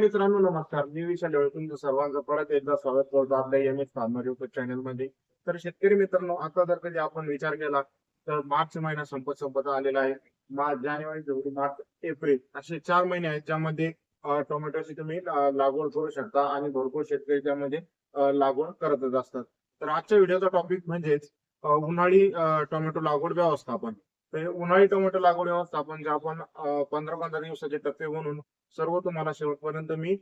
मित्रांनो नमस्कार. मी विशाल तुमचं सर्वांचं परत एकदा स्वागत करतो आपल्या एम एस फार्मर युट्यूब चॅनलमध्ये. तर शेतकरी मित्रांनो आता जर कधी आपण विचार केला तर मार्च महिना संपत संपत आलेला आहे. मार्च जानेवारी फेब्रुवारी मार्च एप्रिल असे चार महिने आहेत ज्यामध्ये टोमॅटोची तुम्ही लागवड करू शकता आणि भरपूर शेतकरी त्यामध्ये लागवड करतच असतात. तर आजच्या व्हिडिओचा टॉपिक म्हणजेच उन्हाळी टोमॅटो लागवड व्यवस्थापन. तर उन्हाळी टोमॅटो लागवड व्यवस्थापन जे आपण पंधरा पंधरा दिवसाचे टप्पे म्हणून सर्व तुम्हाला शेवटपर्यंत मी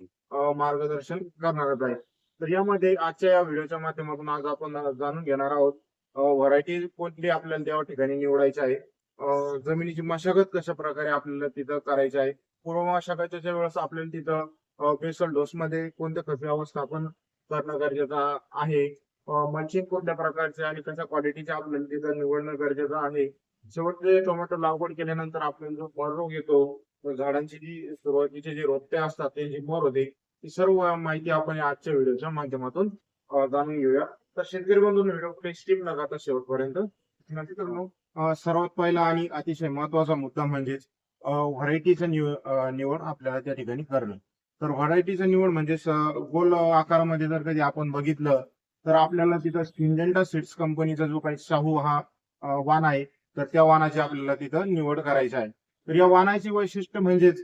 मार्गदर्शन करणारच आहे. तर यामध्ये आजच्या या व्हिडिओच्या माध्यमातून आज आपण जाणून घेणार आहोत व्हरायटी कोणती आपल्याला त्या ठिकाणी निवडायची आहे जमिनीची मशागत कशा प्रकारे आपल्याला तिथं करायची आहे पूर्व मशागतीच्या वेळेस आपल्याला तिथं बेसल डोस मध्ये कोणत्या खत व्यवस्थापन करणं गरजेचं आहे मल्चिंग कोणत्या प्रकारचे आणि कशा क्वालिटीचे आपल्याला तिथं निवडणं गरजेचं आहे शेवटचे टोमॅटो लागवड केल्यानंतर आपल्याला जो फळ रोग येतो झाडांची जी सुरुवातीचे जे रोपटे असतात ते जी होते ती सर्व माहिती आपण आजच्या व्हिडिओच्या माध्यमातून जाणून घेऊया. तर शेतकरी बंधून व्हिडिओ काही स्किप न जाता शेवटपर्यंत सर्वात पहिला आणि अतिशय महत्त्वाचा मुद्दा म्हणजेच व्हरायटीचं निवड आपल्याला त्या ठिकाणी करणं. तर व्हरायटीचं निवड म्हणजे गोल आकारामध्ये जर कधी आपण बघितलं तर आपल्याला तिथं सिंजेंटा सीड्स कंपनीचा जो काही शाहू हा वान वाण आहे तर त्या वाहनाची आपल्याला तिथं निवड करायची आहे. तर या वाहनाची वैशिष्ट्य म्हणजेच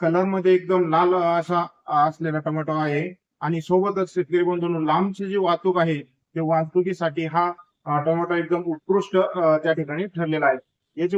कलरमध्ये एकदम लाल असा असलेला टोमॅटो आहे आणि सोबतच शेतकरी बंधूंनो लांबची जी वाहतूक आहे ते वाहतुकीसाठी हा अ, टोमॅटो एकदम उत्कृष्ट त्या ठिकाणी ठरलेला आहे. याची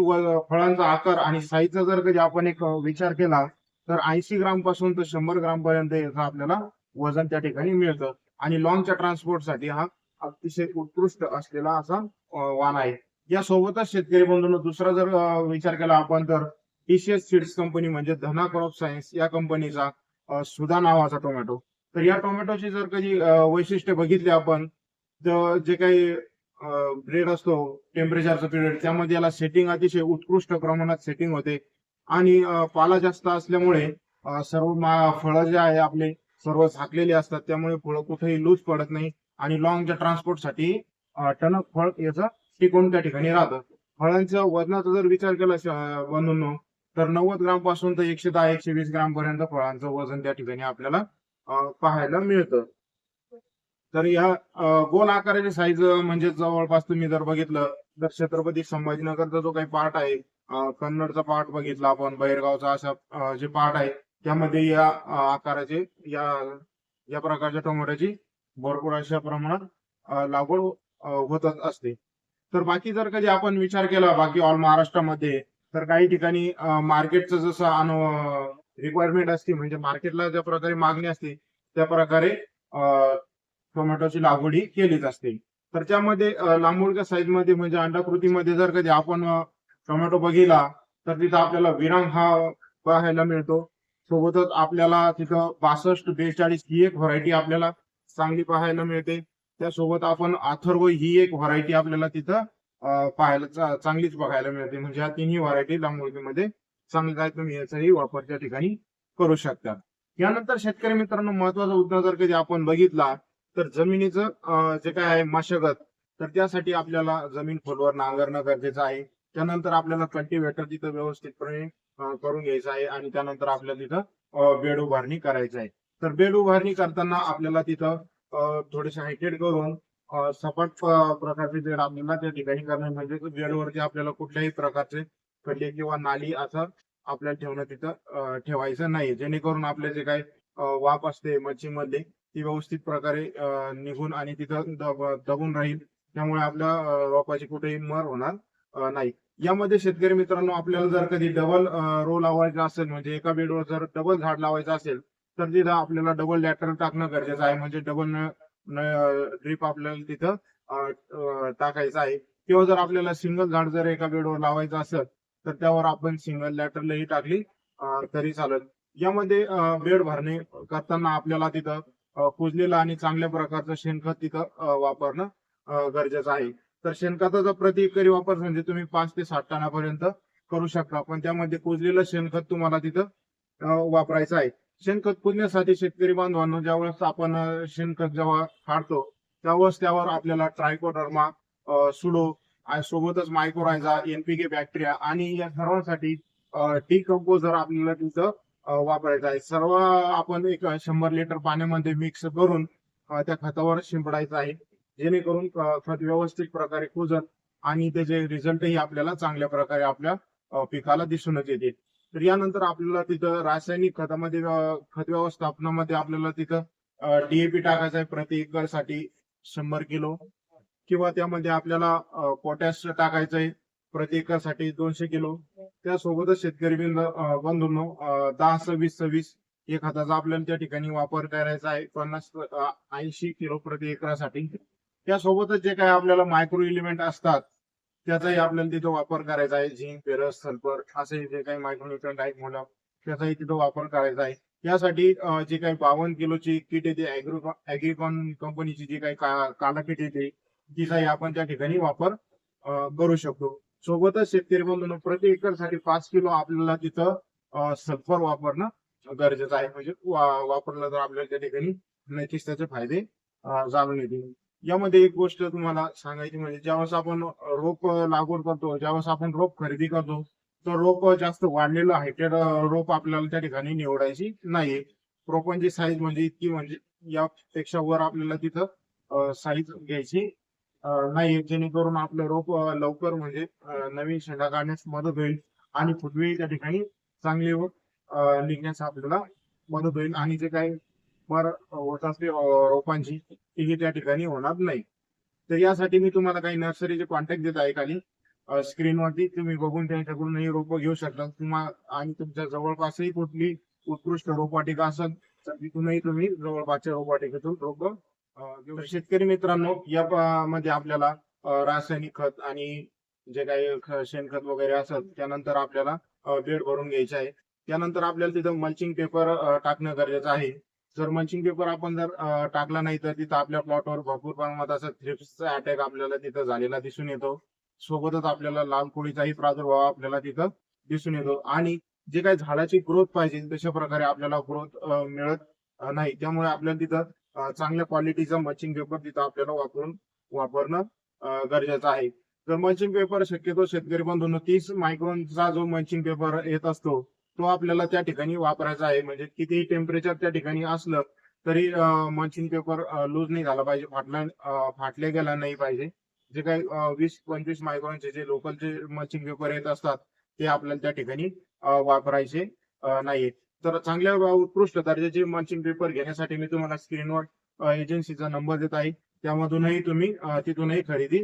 फळांचा आकार आणि साईजचा जर कधी आपण एक विचार केला तर ऐंशी ग्रामपासून तर शंभर ग्राम पर्यंत याचा आपल्याला वजन त्या ठिकाणी मिळतं. आणि लॉंगच्या ट्रान्सपोर्टसाठी हा अतिशय उत्कृष्ट असलेला असा अ, वाण आहे. यासोबतच शेतकरी बंधूंना दुसरा जर विचार केला आपण तर टीसीएस सीड्स कंपनी म्हणजे धना क्रॉप सायन्स या कंपनीचा सुधा नावाचा टोमॅटो तर या टोमॅटोची जर कधी वैशिष्ट्य बघितली आपण तर जे काही ब्रेड असतो टेम्परेचरचा पिरियड त्यामध्ये याला सेटिंग अतिशय उत्कृष्ट प्रमाणात सेटिंग होते. आणि पाला जास्त असल्यामुळे सर्व फळं जे आहे आपले सर्व झाकलेले असतात त्यामुळे फळं कुठेही लूज पडत नाही. आणि लॉंगच्या ट्रान्सपोर्टसाठी टणक फळ याचं टिकून त्या ठिकाणी राहतं. फळांच्या वजनाचा जर विचार केला बनून तर नव्वद ग्रामपासून तर एकशे दहा एकशे वीस ग्राम पर्यंत फळांचं वजन त्या ठिकाणी आपल्याला पाहायला मिळतं. तर या गोल आकाराची साईज म्हणजे जवळपास तुम्ही जर बघितलं तर छत्रपती संभाजीनगरचा जो काही पार्ट आहे कन्नडचा पार्ट बघितला आपण बहिरगावचा असा जे पार्ट आहे त्यामध्ये या आकाराचे या या प्रकारच्या टोमॅटोची भरपूर अशा प्रमाणात लागवड होतच असते. तर बाकी जर कधी आपण विचार केला बाकी ऑल महाराष्ट्रामध्ये तर काही ठिकाणी मार्केटचं जसं रिक्वायरमेंट असते म्हणजे मार्केटला ज्या प्रकारे मागणी असते त्या प्रकारे टोमॅटोची लागवड ही केलीच असते. तर त्यामध्ये अ, साईजमध्ये म्हणजे अंडाकृतीमध्ये जर कधी आपण टोमॅटो बघितला तर तिथं आपल्याला विरांग हा पाहायला मिळतो. सोबतच आपल्याला तिथं बासष्ट बेचाळीस ही एक व्हरायटी आपल्याला चांगली पाहायला मिळते. त्यासोबत आपण अथर्व ही एक व्हरायटी आपल्याला तिथं पाहायला चांगलीच बघायला मिळते. म्हणजे ह्या तिन्ही व्हरायटी लांबोळकीमध्ये चांगल्या तुम्ही याचाही वापर त्या ठिकाणी करू शकता. यानंतर शेतकरी मित्रांनो महत्त्वाचा मुद्दा जर कधी आपण बघितला तर जमिनीचं जे काय आहे मशागत तर त्यासाठी आपल्याला जमीन खोलवर नांगरणं गरजेचं आहे. त्यानंतर आपल्याला कल्टिवेटर तिथं व्यवस्थितपणे करून घ्यायचं आहे आणि त्यानंतर आपल्याला तिथं बेड उभारणी करायचं आहे. तर बेड उभारणी करताना आपल्याला तिथं थोडेसे हायटेड करून सपाट प्रकारचे बेड आपल्याला त्या ठिकाणी करणे म्हणजे बेडवरती आपल्याला कुठल्याही प्रकारचे खड्डे किंवा नाली असं आपल्याला ठेवणं तिथं ठेवायचं नाही जेणेकरून आपले जे काही वाफ असते मच्छीमध्ये ती व्यवस्थित प्रकारे निघून आणि तिथं दबून राहील. त्यामुळे आपल्या रोपाची कुठेही मर होणार नाही. यामध्ये शेतकरी मित्रांनो आपल्याला जर कधी डबल रो लावायचा असेल म्हणजे एका बेडवर जर डबल झाड लावायचं असेल तर तिथं आपल्याला डबल लॅटर टाकणं गरजेचं आहे. म्हणजे डबल ड्रीप आपल्याला तिथं टाकायचं आहे. किंवा जर आपल्याला सिंगल झाड जर एका बेडवर लावायचं असेल तर त्यावर आपण सिंगल लॅटरलाही टाकली तरी चालेल. यामध्ये बेड भरणे करताना आपल्याला तिथं कुजलेलं आणि चांगल्या प्रकारचं शेणखत तिथं वापरणं गरजेचं आहे. तर शेणखताचा प्रति एकरी वापर म्हणजे तुम्ही पाच ते सात टनापर्यंत करू शकता. पण त्यामध्ये कुजलेलं शेणखत तुम्हाला तिथं वापरायचं आहे. शेणखत पुजण्यासाठी शेतकरी बांधवांनो ज्यावेळेस आपण शेणखत जेव्हा काढतो त्यावेळेस त्यावर आपल्याला ट्रायकोडर्मा सुडो आणि सोबतच मायक्रोरायझा एनपीके बॅक्टेरिया आणि या सर्वांसाठी टी कंपोजर आपल्याला तिथं वापरायचं आहे. सर्व आपण एक शंभर लिटर पाण्यामध्ये मिक्स करून त्या खतावर शिंपडायचं आहे. जेणेकरून खत व्यवस्थित प्रकारे कुजत आणि त्याचे रिझल्टही आपल्याला चांगल्या प्रकारे आपल्या पिकाला दिसूनच येते तर यानंतर आपल्याला तिथं रासायनिक खतामध्ये खत व्यवस्थापनामध्ये आपल्याला तिथं डीएपी टाकायचं आहे प्रति एकरसाठी शंभर किलो. किंवा त्यामध्ये आपल्याला पोटॅश टाकायचं आहे प्रति एकरसाठी दोनशे किलो. त्यासोबतच शेतकरी बिंद- बंधूंनो दहा सव्वीस सव्वीस या खताचा आपल्याला त्या ठिकाणी वापर करायचा आहे. पन्नास ऐंशी किलो प्रति एकरासाठी. त्यासोबतच जे काही आपल्याला मायक्रो इलिमेंट असतात त्याचाही आपल्याला तिथं वापर करायचा आहे. झिंक फेरस सल्फर असे जे काही मायक्रोन्युट्रंट आहेत मुलं त्याचाही तिथं वापर करायचा आहे. यासाठी जे काही बावन्न किलोची किट येते अॅग्रिकॉन कंपनीची जी काही काला किट येते तिचाही आपण त्या ठिकाणी वापर करू शकतो. सोबतच शेतकरी बंधून प्रति एकरसाठी पाच किलो आपल्याला तिथं सल्फर वापरणं गरजेचं आहे. म्हणजे वापरलं तर आपल्याला त्या ठिकाणी नक्कीच त्याचे फायदे जाणून येतील. यामध्ये एक गोष्ट तुम्हाला सांगायची म्हणजे ज्यावेळेस आपण रोप लागवड करतो ज्यावेळेस आपण रोप खरेदी करतो तर रोप जास्त वाढलेलं हायटेड रोप आपल्याला त्या ठिकाणी निवडायची नाहीये. रोपांची साईज म्हणजे इतकी म्हणजे यापेक्षा वर आपल्याला तिथं साईज घ्यायची नाही जेणेकरून आपलं रोप लवकर म्हणजे नवीन शेंडा काढण्यास मदत होईल आणि फुटवी त्या ठिकाणी चांगली व, निघण्यास आपल्याला मदत होईल. आणि जे काही मर होत रोपांची ही त्या ठिकाणी होणार नाही. तर यासाठी मी तुम्हाला काही नर्सरीचे कॉन्टॅक्ट देत आहे खाली. स्क्रीनवरती तुम्ही बघून त्यांच्याकडूनही रोपं घेऊ शकता. तुम्हाला आणि तुमच्या जवळपासही कुठली उत्कृष्ट रोपवाटिका असेल तर तिथूनही तुम्ही जवळपासच्या रोपवाटिकेतून रोप घेऊ शेतकरी मित्रांनो या मध्ये आपल्याला रासायनिक खत आणि जे काही शेणखत वगैरे असत त्यानंतर आपल्याला बेड भरून घ्यायचे आहे. त्यानंतर आपल्याला तिथं मल्चिंग पेपर टाकणं गरजेचं आहे. जर मंचिंग पेपर आपण जर टाकला नाही तर तिथं आपल्या प्लॉटवर भरपूर प्रमाणात असं थ्रिप्सचा अटॅक आपल्याला तिथं झालेला दिसून येतो. सोबतच आपल्याला लाल कोळीचाही प्रादुर्भाव आपल्याला तिथं दिसून येतो. आणि जे काही झाडाची ग्रोथ पाहिजे तशा प्रकारे आपल्याला ग्रोथ मिळत नाही. त्यामुळे आपल्याला तिथं चांगल्या क्वालिटीचा मचिंग पेपर तिथं आपल्याला वापरून वापरणं गरजेचं आहे. तर मचिंग पेपर शक्यतो शेतकरी बंधूंनो तीस मायक्रोनचा जो मचिंग पेपर येत असतो तो आपल्याला त्या ठिकाणी वापरायचा आहे. म्हणजे कितीही टेम्परेचर त्या ठिकाणी असलं तरी मल्चिंग पेपर लूज नाही झाला पाहिजे. फाटला फाटले गेला नाही पाहिजे. जे काही वीस पंचवीस मायक्रॉनचे जे लोकल जे मल्चिंग पेपर येत असतात ते आपल्याला त्या ठिकाणी वापरायचे नाहीये. तर चांगल्या उत्कृष्ट दर्जाचे मल्चिंग पेपर घेण्यासाठी मी तुम्हाला स्क्रीनवर एजन्सीचा नंबर देत आहे. त्यामधूनही तुम्ही तिथूनही खरेदी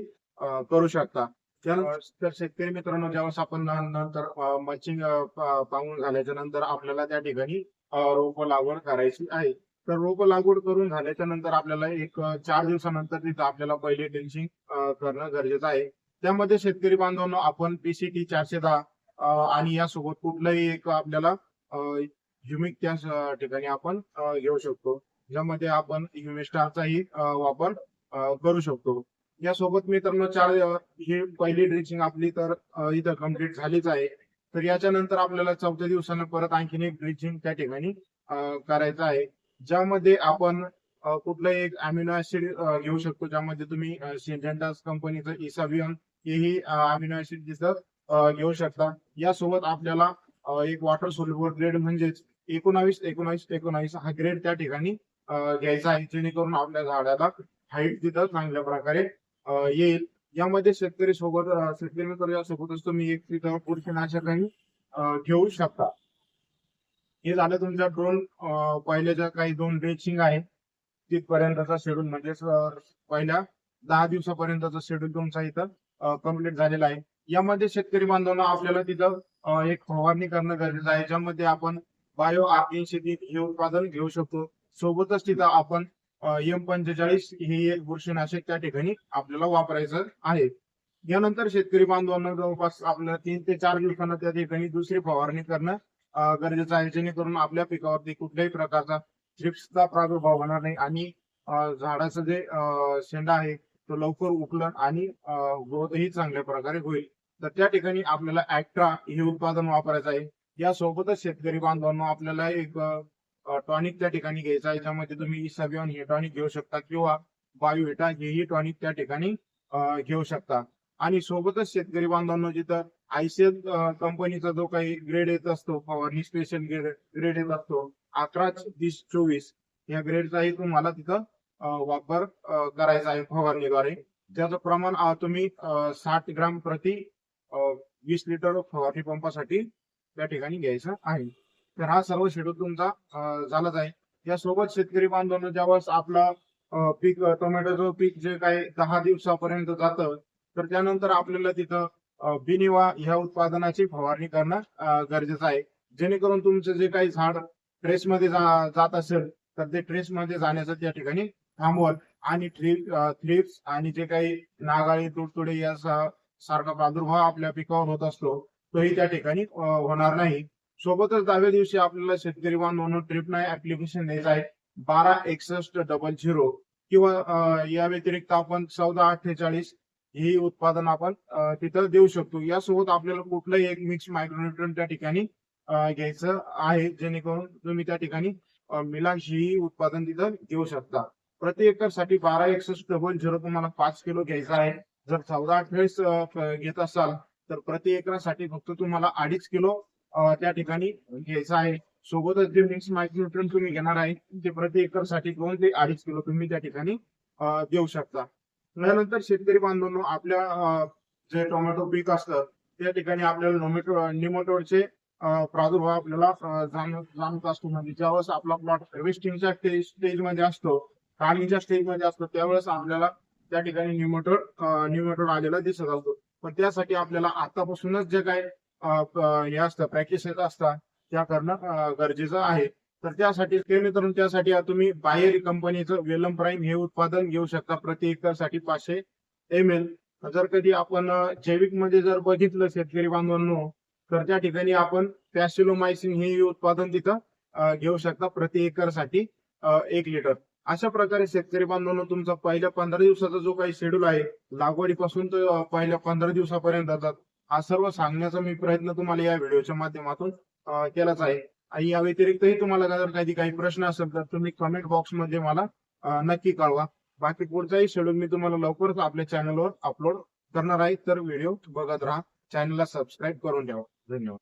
करू शकता. त्यानंतर शेतकरी मित्रांनो ज्यावेळेस आपण नंतर मचिंग पाहून झाल्याच्यानंतर आपल्याला त्या ठिकाणी रोप लागवड करायची आहे. तर रोप लागवड करून झाल्याच्यानंतर आपल्याला एक चार दिवसानंतर तिथं आपल्याला पहिले टेन्शिंग करणं गरजेचं आहे. त्यामध्ये शेतकरी बांधवांनो आपण पीसीटी चारशे दहा आणि यासोबत कुठलंही एक आपल्याला ह्युमिक त्या ठिकाणी आपण घेऊ शकतो. ज्यामध्ये आपण युमिस्टारचाही वापर करू शकतो. यासोबत मित्रांनो चार ही पहिली ड्रिचिंग आपली तर इथं कंप्लीट झालीच आहे. तर याच्या नंतर आपल्याला चौथ्या दिवसानं परत आणखीन एक ड्रिचिंग त्या ठिकाणी करायचं आहे. ज्यामध्ये आपण कुठलाही एक अमिनो ऍसिड घेऊ शकतो. ज्यामध्ये तुम्ही सिंजेंटास कंपनीचं इसावियन हेही अमिनो ऍसिड तिथं घेऊ शकता. यासोबत आपल्याला एक वॉटर सोल्युबल ग्रेड म्हणजेच एकोणावीस एकोणावीस एकोणावीस हा ग्रेड त्या ठिकाणी घ्यायचा आहे. जेणेकरून आपल्या झाडाला हाईट तिथं चांगल्या प्रकारे येईल. यामध्ये शेतकरी सोबत शेतकरी मित्र तुम्ही एक तिथं बुरशीनाशकही घेऊ शकता. हे झालं तुमच्या ड्रोन पहिल्याच्या काही दोन ड्रेचिंग आहे. तिथपर्यंतचा शेड्यूल म्हणजे पहिल्या दहा दिवसापर्यंतचा शेड्यूल तुमचा इथं कंप्लीट झालेला आहे. यामध्ये शेतकरी बांधवांना आपल्याला तिथं एक फवारणी करणं गरजेचं आहे. ज्यामध्ये आपण बायो आर्थिन शेती हे उत्पादन घेऊ शकतो. सोबतच तिथं आपण एम पंचेचाळीस हे एक बुरशीनाशक त्या ठिकाणी आपल्याला वापरायचं आहे. यानंतर शेतकरी बांधवांना जवळपास आपल्याला तीन ते चार दिवसांना त्या ठिकाणी दुसरी फवारणी करणं गरजेचं आहे. जेणेकरून आपल्या पिकावरती कुठल्याही प्रकारचा थ्रिप्सचा प्रादुर्भाव होणार नाही आणि झाडाचं जे शेंडा आहे तो लवकर उकलन आणि ग्रोथही चांगल्या प्रकारे होईल. तर त्या ठिकाणी आपल्याला ऍक्ट्रा हे उत्पादन वापरायचं आहे. यासोबतच शेतकरी बांधवांना आपल्याला एक टॉनिक त्या ठिकाणी घ्यायचा. आहे तुम्ही इसाबियॉन हे टॉनिक घेऊ शकता किंवा बायोविटा हेही टॉनिक त्या ठिकाणी घेऊ शकता. आणि सोबतच शेतकरी बांधवांना जिथं आयसीएल कंपनीचा जो काही ग्रेड येत असतो फवारणी स्पेशल ग्रेड ग्रेड येत असतो अकरा तीस चोवीस या ग्रेडचाही तुम्हाला तिथं वापर करायचा आहे फवारणीद्वारे. त्याचं प्रमाण तुम्ही साठ ग्राम प्रति वीस लिटर फवारणी पंपासाठी त्या ठिकाणी घ्यायचं आहे. तर हा सर्व शेड्यूल तुमचा झालाच आहे. यासोबत शेतकरी बांधवांना ज्यावेळेस आपला पीक टोमॅटोचं पीक जे काही दहा दिवसापर्यंत जातं तर त्यानंतर आपल्याला तिथं बिनिवा ह्या उत्पादनाची फवारणी करणं गरजेचं आहे. जेणेकरून तुमचं जे काही झाड ट्रेस मध्ये जा- जात असेल तर ते ट्रेस मध्ये जाण्याचं त्या ठिकाणी थांबवल. आणि थ्रिप्स आणि जे काही नागाळी तुडतुडे या सारखा प्रादुर्भाव आपल्या पिकावर होत असतो तोही त्या ठिकाणी होणार नाही. सोबतच दहाव्या दिवशी आपल्याला शेतकरी बांधवांनो ट्रिप नाही ऍप्लिकेशन द्यायचं आहे. बारा एकसष्ट डबल झिरो किंवा या व्यतिरिक्त आपण चौदा अठ्ठेचाळीस ही उत्पादन आपण तिथं देऊ शकतो. यासोबत आपल्याला कुठलंही एक मिक्स मायक्रोन्युट्रन त्या ठिकाणी घ्यायचं आहे. जेणेकरून तुम्ही त्या ठिकाणी मिलाक्ष ही उत्पादन तिथं घेऊ शकता. प्रति एकरसाठी बारा एकसष्ट डबल झिरो तुम्हाला पाच किलो घ्यायचा आहे. जर चौदा अठ्ठावीस घेत असाल तर प्रति एकरासाठी फक्त तुम्हाला अडीच किलो त्या ठिकाणी घ्यायचं आहे. सोबतच जे मिक्स मायक्रोन्युट्रन तुम्ही घेणार आहे ते प्रति एकरसाठी दोन ते अडीच किलो तुम्ही त्या ठिकाणी देऊ शकता. त्यानंतर शेतकरी बांधवांनो आपल्या जे टोमॅटो पीक असतं त्या ठिकाणी आपल्याला नोमेटो निमोटोडचे प्रादुर्भाव आपल्याला अं, जाणवत असतो. म्हणजे ज्यावेळेस आपला प्लॉट हार्वेस्टिंगच्या स्टेज स्टेजमध्ये असतो काढणीच्या स्टेजमध्ये असतो त्यावेळेस आपल्याला त्या ठिकाणी निमोटोड निमोटोड आलेला दिसत असतो. पण त्यासाठी आपल्याला आतापासूनच जे काही हे असतं प्रॅक्टिस येत असतात त्या करणं गरजेचं आहे. तर त्यासाठी ते मित्रांनो त्यासाठी तुम्ही बाहेर कंपनीचं वेलम प्राईम हे उत्पादन घेऊ शकता. प्रति एकरसाठी पाचशे एम एल जर कधी आपण जैविकमध्ये जर बघितलं शेतकरी बांधवांनो तर त्या ठिकाणी आपण पॅसिलोमायसिन हे उत्पादन तिथं घेऊ शकता प्रति एकरसाठी एक लिटर. अशा प्रकारे शेतकरी बांधवांनो तुमचा पहिल्या पंधरा दिवसाचा जो काही शेड्यूल आहे लागवडीपासून तर पहिल्या पंधरा दिवसापर्यंत जातात हा सर्व सांगण्याचा मी प्रयत्न तुम्हाला या व्हिडिओच्या माध्यमातून केलाच आहे. आणि या व्यतिरिक्तही तुम्हाला जर काही काही प्रश्न असेल तर तुम्ही कमेंट बॉक्समध्ये मला नक्की कळवा. बाकी पुढचाही शेड्यूल मी तुम्हाला लवकरच आपल्या चॅनलवर अपलोड करणार आहे. तर व्हिडिओ बघत राहा. चॅनलला सबस्क्राईब करून ठेवा. धन्यवाद.